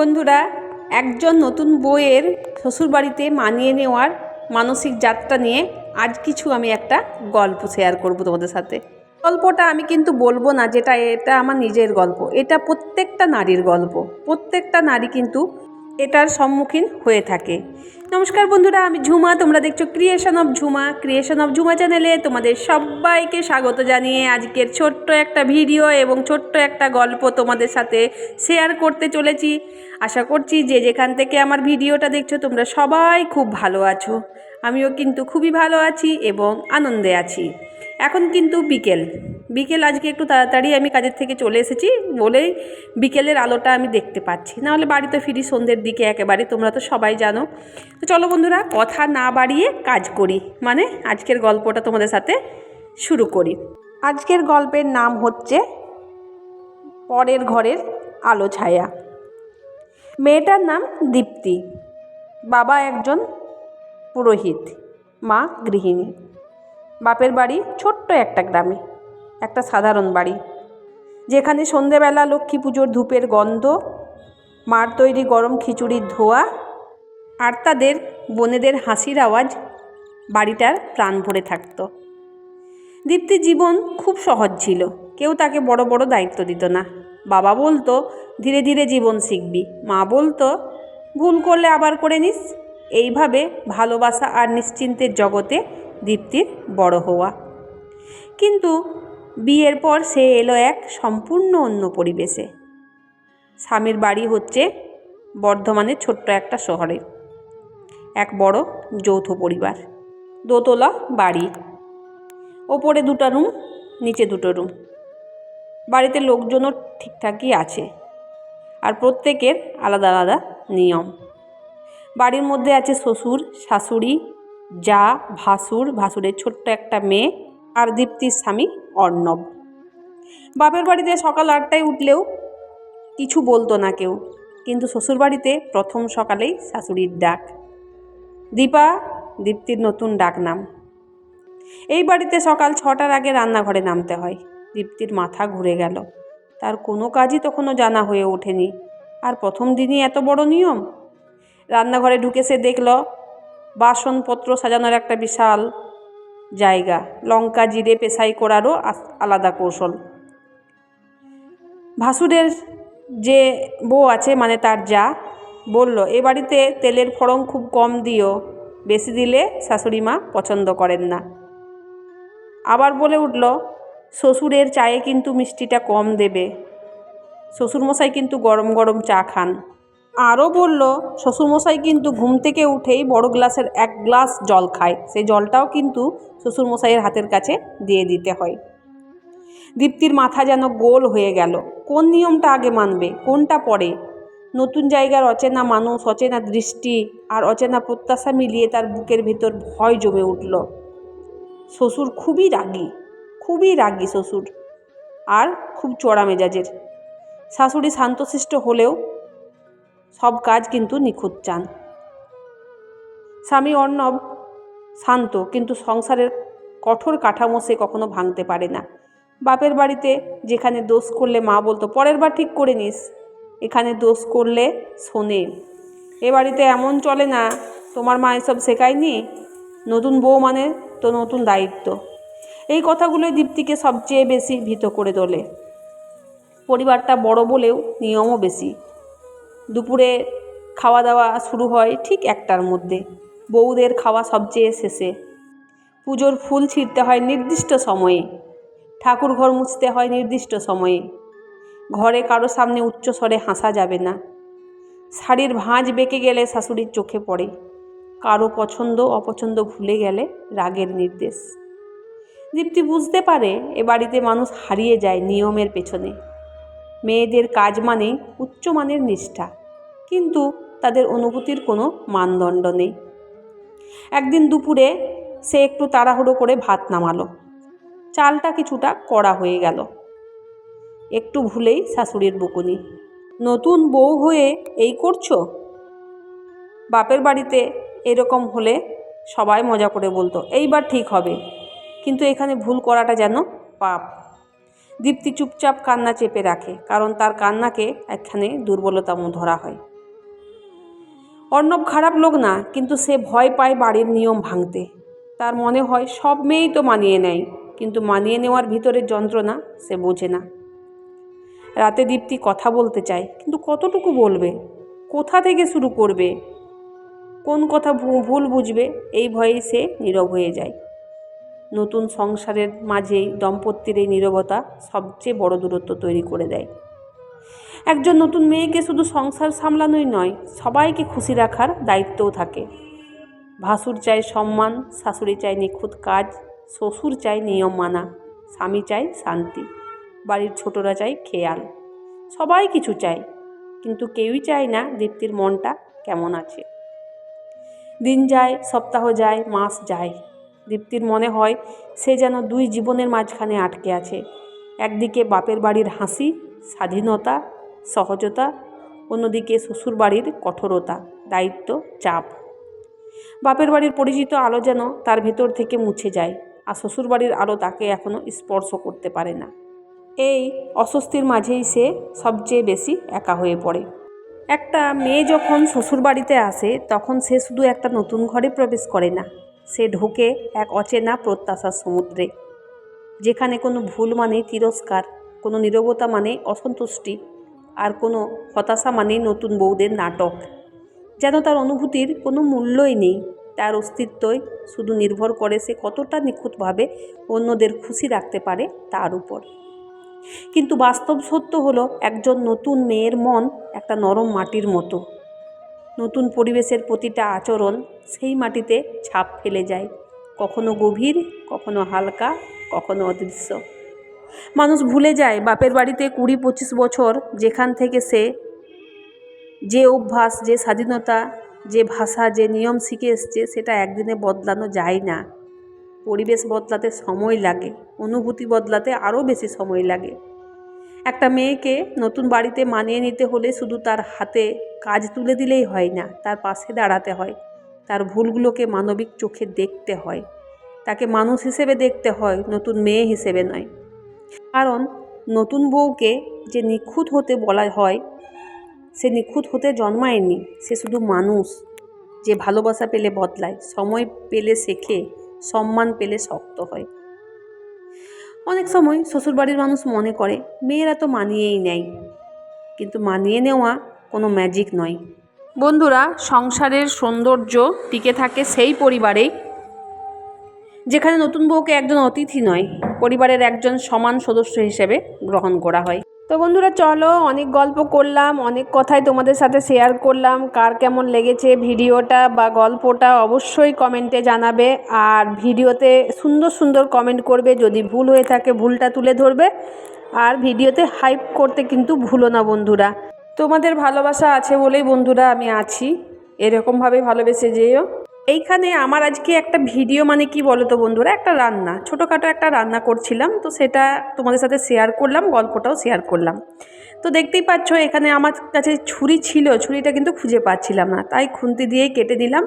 বন্ধুরা, একজন নতুন বইয়ের শ্বশুরবাড়িতে মানিয়ে নেওয়ার মানসিক যাত্রা নিয়ে আজ কিছু আমি একটা গল্প শেয়ার করব তোমাদের সাথে। গল্পটা আমি কিন্তু বলব না যেটা এটা আমার নিজের গল্প, এটা প্রত্যেকটা নারীর গল্প, প্রত্যেকটা নারী কিন্তু এটার সম্মুখীন হয়ে থাকে। নমস্কার বন্ধুরা, আমি ঝুমা, তোমরা দেখছ creation of Jhuma. Creation of Jhuma চ্যানেলে তোমাদের সবাইকে স্বাগত জানিয়ে আজকের ছোট্ট একটা ভিডিও এবং ছোট্ট একটা গল্প তোমাদের সাথে শেয়ার করতে চলেছি। আশা করছি যে যেখান থেকে আমার ভিডিওটা দেখছ, তোমরা সবাই খুব ভালো আছো। আমিও কিন্তু খুবই ভালো আছি এবং আনন্দে আছি। এখন কিন্তু বিকেল। বিকেল আজকে একটু তাড়াতাড়ি আমি কাজের থেকে চলে এসেছি বলেই বিকেলের আলোটা আমি দেখতে পাচ্ছি। নাহলে বাড়িতে ফিরি সন্ধ্যের দিকে একেবারে, তোমরা তো সবাই জানো। তো চলো বন্ধুরা, কথা না বাড়িয়ে কাজ করি। মানে আজকের গল্পটা তোমাদের সাথে শুরু করি। আজকের গল্পের নাম হচ্ছে পরের ঘরের আলো ছায়া। মেয়েটার নাম দীপ্তি। বাবা একজন পুরোহিত, মা গৃহিণী। বাপের বাড়ি ছোট্ট একটা গ্রামে। একটা সাধারণ বাড়ি। যেখানে সন্ধেবেলা লক্ষ্মী পুজোর ধূপের গন্ধ, মার তৈরি গরম খিচুড়ির ধোয়া আর তাদের বোনেদের হাসির আওয়াজ বাড়িটার প্রাণ ভরে থাকত। দীপ্তির জীবন খুব সহজ ছিল, কেউ তাকে বড় বড় দায়িত্ব দিত না। বাবা বলতো, ধীরে ধীরে জীবন শিখবি। মা বলতো, ভুল করলে আবার করে নিস। এইভাবে ভালোবাসা আর নিশ্চিন্তের জগতে দীপ্তির বড় হওয়া। কিন্তু বিয়ের পর সে এলো এক সম্পূর্ণ অন্য পরিবেশে। স্বামীর বাড়ি হচ্ছে বর্ধমানের ছোট্ট একটা শহরে। এক বড় যৌথ পরিবার। দোতলা বাড়ি। ওপরে দুটো রুম, নিচে দুটো রুম। বাড়িতে লোকজনও ঠিকঠাকই আছে আর প্রত্যেকের আলাদা আলাদা নিয়ম। বাড়ির মধ্যে আছে শ্বশুর, শাশুড়ি, যা ভাসুর, ভাসুরের ছোট্ট একটা মেয়ে আর দীপ্তির স্বামী অর্ণব। বাপের বাড়িতে সকাল আটটায় উঠলেও কিছু বলতো না কেউ, কিন্তু শ্বশুরবাড়িতে প্রথম সকালেই শাশুড়ির ডাক। দীপা, দীপ্তির নতুন ডাক নাম এই বাড়িতে সকাল ছটার আগে রান্নাঘরে নামতে হয়। দীপ্তির মাথা ঘুরে গেল। তার কোনো কাজই তখনও জানা হয়ে ওঠেনি। আর প্রথম দিনই এত বড় নিয়ম? রান্নাঘরে ঢুকে সে দেখল, বাসনপত্র সাজানোর একটা বিশাল জায়গা। লঙ্কা, জিরে, পেশাই করারও আলাদা কৌশল। ভাসুরের যে বউ আছে মানে তার যা, বলল, এ বাড়িতে তেলের ফড়ং খুব কম দিও, বেশি দিলে শাশুড়ি মা পছন্দ করেন না। আবার বলে উঠল, শ্বশুরের চায়ে কিন্তু মিষ্টিটা কম দেবে। শ্বশুরমশাই কিন্তু গরম গরম চা খান। আরও বলল, শ্বশুরমশাই কিন্তু ঘুম থেকে উঠেই বড় গ্লাসের এক গ্লাস জল খায়। সেই জলটাও কিন্তু শ্বশুরমশাইয়ের হাতের কাছে দিয়ে দিতে হয়। দীপ্তির মাথা যেন গোল হয়ে গেল। কোন নিয়মটা আগে মানবে? কোনটা পরে? নতুন জায়গার অচেনা মানুষ, অচেনা দৃষ্টি আর অচেনা প্রত্যাশা মিলিয়ে তার বুকের ভিতর ভয় জমে উঠল। শ্বশুর খুবই রাগী খুবই রাগী শ্বশুর। আর খুব চড়া মেজাজের। শাশুড়ি শান্তশিষ্ট হলেও সব কাজ কিন্তু নিখুঁত চান। স্বামী অর্ণব শান্ত, কিন্তু সংসারের কঠোর কাঠামো সে কখনো ভাঙতে পারে না। বাপের বাড়িতে যেখানে দোষ করলে মা বলতো, পরের বার ঠিক করে নিস। এখানে দোষ করলে শোনে, এ বাড়িতে এমন চলে না, তোমার মা এসব শেখায়নি? নতুন বউ মানে তো নতুন দায়িত্ব। এই কথাগুলোই দীপ্তিকে সবচেয়ে বেশি ভীত করে তোলে। পরিবারটা বড় বলেও নিয়মও বেশি। দুপুরে খাওয়া দাওয়া শুরু হয় ঠিক একটার মধ্যে। বউদের খাওয়া সবচেয়ে শেষে। পুজোর ফুল ছিঁড়তে হয় নির্দিষ্ট সময়ে। ঠাকুর ঘর মুছতে হয় নির্দিষ্ট সময়ে। ঘরে কারও সামনে উচ্চ স্বরে হাসা যাবে না। শাড়ির ভাঁজ বেঁকে গেলে শাশুড়ির চোখে পড়ে। কারও পছন্দ, অপছন্দ ভুলে গেলে রাগের নির্দেশ। দীপ্তি বুঝতে পারে এ বাড়িতে মানুষ হারিয়ে যায় নিয়মের পেছনে। মেয়েদের কাজ মানে উচ্চমানের নিষ্ঠা। কিন্তু তাদের অনুভূতির কোনো মানদণ্ড নেই। একদিন দুপুরে সে একটু তাড়াহুড়ো করে ভাত নামালো। চালটা কিছুটা কড়া হয়ে গেল। একটু ভুলেই শাশুড়ির বকুনি, নতুন বউ হয়ে এই করছ? বাপের বাড়িতে এরকম হলে সবাই মজা করে বলতো, এইবার ঠিক হবে, কিন্তু এখানে ভুল করাটা যেন পাপ। দীপ্তি চুপচাপ কান্না চেপে রাখে, কারণ তার কান্নাকে একখানে দুর্বলতা ধরা হয়। অর্ণব খারাপ লোক না, কিন্তু সে ভয় পায় বাড়ির নিয়ম ভাঙতে। তার মনে হয় সব মেয়েই তো মানিয়ে নেয়, কিন্তু মানিয়ে নেওয়ার ভিতরে যন্ত্রণা সে বোঝে না। রাতে দীপ্তি কথা বলতে চায়, কিন্তু কতটুকু বলবে? কোথা থেকে শুরু করবে? কোন কথা ভুল বুঝবে? এই ভয়েই সে নীরব হয়ে যায়। নতুন সংসারের মাঝেই দম্পতির এই নীরবতা সবচেয়ে বড় দূরত্ব তৈরি করে দেয়। একজন নতুন মেয়েকে শুধু সংসার সামলানোই নয়, সবাইকে খুশি রাখার দায়িত্বও থাকে। ভাসুর চায় সম্মান, শাশুড়ি চায় নিখুঁত কাজ, শ্বশুর চায় নিয়ম মানা, স্বামী চায় শান্তি, বাড়ির ছোটরা চায় খেয়াল। সবাই কিছু চায়, কিন্তু কেউই চায় না দীপ্তির মনটা কেমন আছে। দিন যায়, সপ্তাহ যায়, মাস যায়। দীপ্তির মনে হয় সে যেন দুই জীবনের মাঝখানে আটকে আছে। একদিকে বাপের বাড়ির হাসি, স্বাধীনতা সহজতা, অন্যদিকে শ্বশুর বাড়ির কঠোরতা, দায়িত্ব, চাপ। বাপের বাড়ির পরিচিত আলো যেন তার ভেতর থেকে মুছে যায়, আর শ্বশুর বাড়ির আলো তাকে এখনও স্পর্শ করতে পারে না। এই অস্বস্তির মাঝেই সে সবচেয়ে বেশি একা হয়ে পড়ে। একটা মেয়ে যখন শ্বশুর বাড়িতে আসে, তখন সে শুধু একটা নতুন ঘরে প্রবেশ করে না, সে ঢোকে এক অচেনা প্রত্যাশার সমুদ্রে, যেখানে কোনো ভুল মানে তিরস্কার, কোনো নীরবতা মানে অসন্তুষ্টি আর কোনো হতাশা মানে নতুন বউদের নাটক। যেন তার অনুভূতির কোনো মূল্যই নেই, তার অস্তিত্বই শুধু নির্ভর করে সে কতটা নিখুঁতভাবে অন্যদের খুশি রাখতে পারে তার উপর। কিন্তু বাস্তব সত্য হলো, একজন নতুন মেয়ের মন একটা নরম মাটির মতো। নতুন পরিবেশের প্রতিটা আচরণ সেই মাটিতে ছাপ ফেলে যায়, কখনো গভীর, কখনো হালকা, কখনো অদৃশ্য। মানুষ ভুলে যায় বাপের বাড়িতে কুড়ি পঁচিশ বছর যেখান থেকে সে যে অভ্যাস, যে স্বাধীনতা, যে ভাষা, যে নিয়ম শিখে এসছে, সেটা একদিনে বদলানো যায় না। পরিবেশ বদলাতে সময় লাগে, অনুভূতি বদলাতে আরও বেশি সময় লাগে। একটা মেয়েকে নতুন বাড়িতে মানিয়ে নিতে হলে শুধু তার হাতে কাজ তুলে দিলেই হয় না, তার পাশে দাঁড়াতে হয়, তার ভুলগুলোকে মানবিক চোখে দেখতে হয়। তাকে মানুষ হিসেবে দেখতে হয়, নতুন মেয়ে হিসেবে নয়। কারণ নতুন বউকে যে নিখুঁত হতে বলা হয়, সে নিখুঁত হতে জন্মায়নি, সে শুধু মানুষ। যে ভালোবাসা পেলে বদলায়, সময় পেলে শেখে, সম্মান পেলে শক্ত হয়। অনেক সময় শ্বশুরবাড়ির মানুষ মনে করে, মেয়েরা তো মানিয়েই নেয়। কিন্তু মানিয়ে নেওয়া কোনো ম্যাজিক নয়। বন্ধুরা, সংসারের সৌন্দর্য টিকে থাকে সেই পরিবারেই, যেখানে নতুন বউকে একজন অতিথি নয়। পরিবারের একজন সমান সদস্য হিসেবে গ্রহণ করা হয়। তো বন্ধুরা, চলো অনেক গল্প করলাম, অনেক কথাই তোমাদের সাথে শেয়ার করলাম। কার কেমন লেগেছে ভিডিওটা বা গল্পটা অবশ্যই কমেন্টে জানাবে। আর ভিডিওতে সুন্দর সুন্দর কমেন্ট করবে, যদি ভুল হয়ে থাকে ভুলটা তুলে ধরবে। আর ভিডিওতে হাইপ করতে কিন্তু ভুলো না বন্ধুরা। তোমাদের ভালোবাসা আছে বলেই বন্ধুরা আমি আছি। এরকমভাবে ভালোবেসে যেও। এইখানে আমার আজকে একটা ভিডিও মানে কি বলো তো বন্ধুরা? একটা রান্না। ছোটোখাটো একটা রান্না করছিলাম, তো সেটা তোমাদের সাথে শেয়ার করলাম, গল্পটাও শেয়ার করলাম। তো দেখতেই পাচ্ছ, এখানে আমার কাছে ছুরি ছিল, ছুরিটা কিন্তু খুঁজে পাচ্ছিলাম না। তাই খুন্তি দিয়েই কেটে দিলাম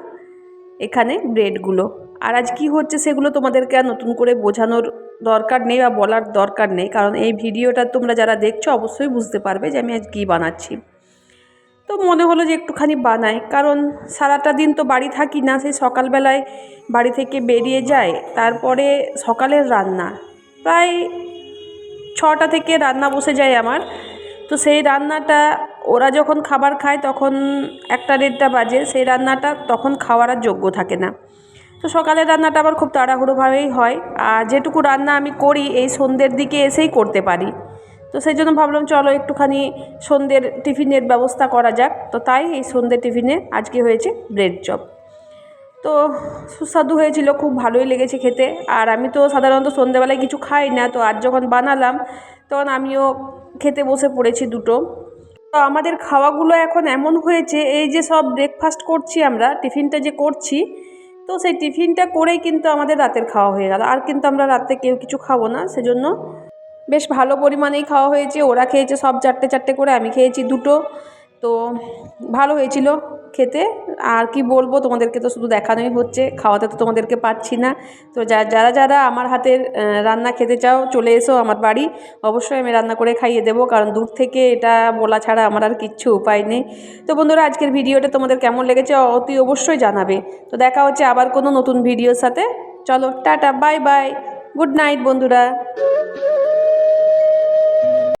এখানে ব্রেডগুলো আর আজ কি হচ্ছে সেগুলো তোমাদেরকে আর নতুন করে বোঝানোর দরকার নেই বা বলার দরকার নেই, কারণ এই ভিডিওটা তোমরা যারা দেখছ অবশ্যই বুঝতে পারবে যে আমি আজ কী বানাচ্ছি। তো মনে হলো যে একটুখানি বানাই। কারণ সারাটা দিন তো বাড়ি থাকি না, সেই সকালবেলায় বাড়ি থেকে বেরিয়ে যায় তারপরে সকালের রান্না। প্রায় ছটা থেকে রান্না বসে যায় আমার। তো সেই রান্নাটা ওরা যখন খাবার খায় তখন একটা দেড়টা বাজে, সেই রান্নাটা তখন খাওয়ার আর যোগ্য থাকে না। তো সকালের রান্নাটা আবার খুব তাড়াহুড়োভাবেই হয়। আর যেটুকু রান্না আমি করি, এই সন্ধ্যের দিকে এসেই করতে পারি। তো সেই জন্য ভাবলাম, চলো একটুখানি সন্ধ্যের টিফিনের ব্যবস্থা করা যাক। তো তাই এই সন্ধ্যের টিফিনে আজকে হয়েছে ব্রেড চপ। তো সুস্বাদু হয়েছিল, খুব ভালোই লেগেছে খেতে। আর আমি তো সাধারণত সন্ধ্যেবেলায় কিছু খাই না, তো আজ যখন বানালাম, তখন আমিও খেতে বসে পড়েছি দুটো। তো আমাদের খাওয়াগুলো এখন এমন হয়েছে, এই যে সব ব্রেকফাস্ট করছি আমরা, টিফিনটা যে করছি, তো সেই টিফিনটা করেই কিন্তু আমাদের রাতের খাওয়া হয়ে গেল। আর কিন্তু আমরা রাতে কেউ কিছু খাব না, সেজন্য বেশ ভালো পরিমাণেই খাওয়া হয়েছে, ওরা খেয়েছে সব চারটে চারটে করে, আমি খেয়েছি দুটো। তো ভালো হয়েছিল খেতে। আর কি বলব, তোমাদেরকে তো শুধু দেখানোই হচ্ছে, খাওয়াতে তো তোমাদেরকে পাচ্ছি না। তো যারা যারা আমার হাতের রান্না খেতে চাও, চলে এসো আমার বাড়ি। অবশ্যই আমি রান্না করে খাইয়ে দেবো, কারণ দূর থেকে এটা বলা ছাড়া আমার আর কিচ্ছু উপায় নেই। তো বন্ধুরা, আজকের ভিডিওটা তোমাদের কেমন লেগেছে অতি অবশ্যই জানাবে। তো দেখা হচ্ছে আবার কোনো নতুন ভিডিওর সাথে। চলো, tata, bye bye. Good night, বন্ধুরা।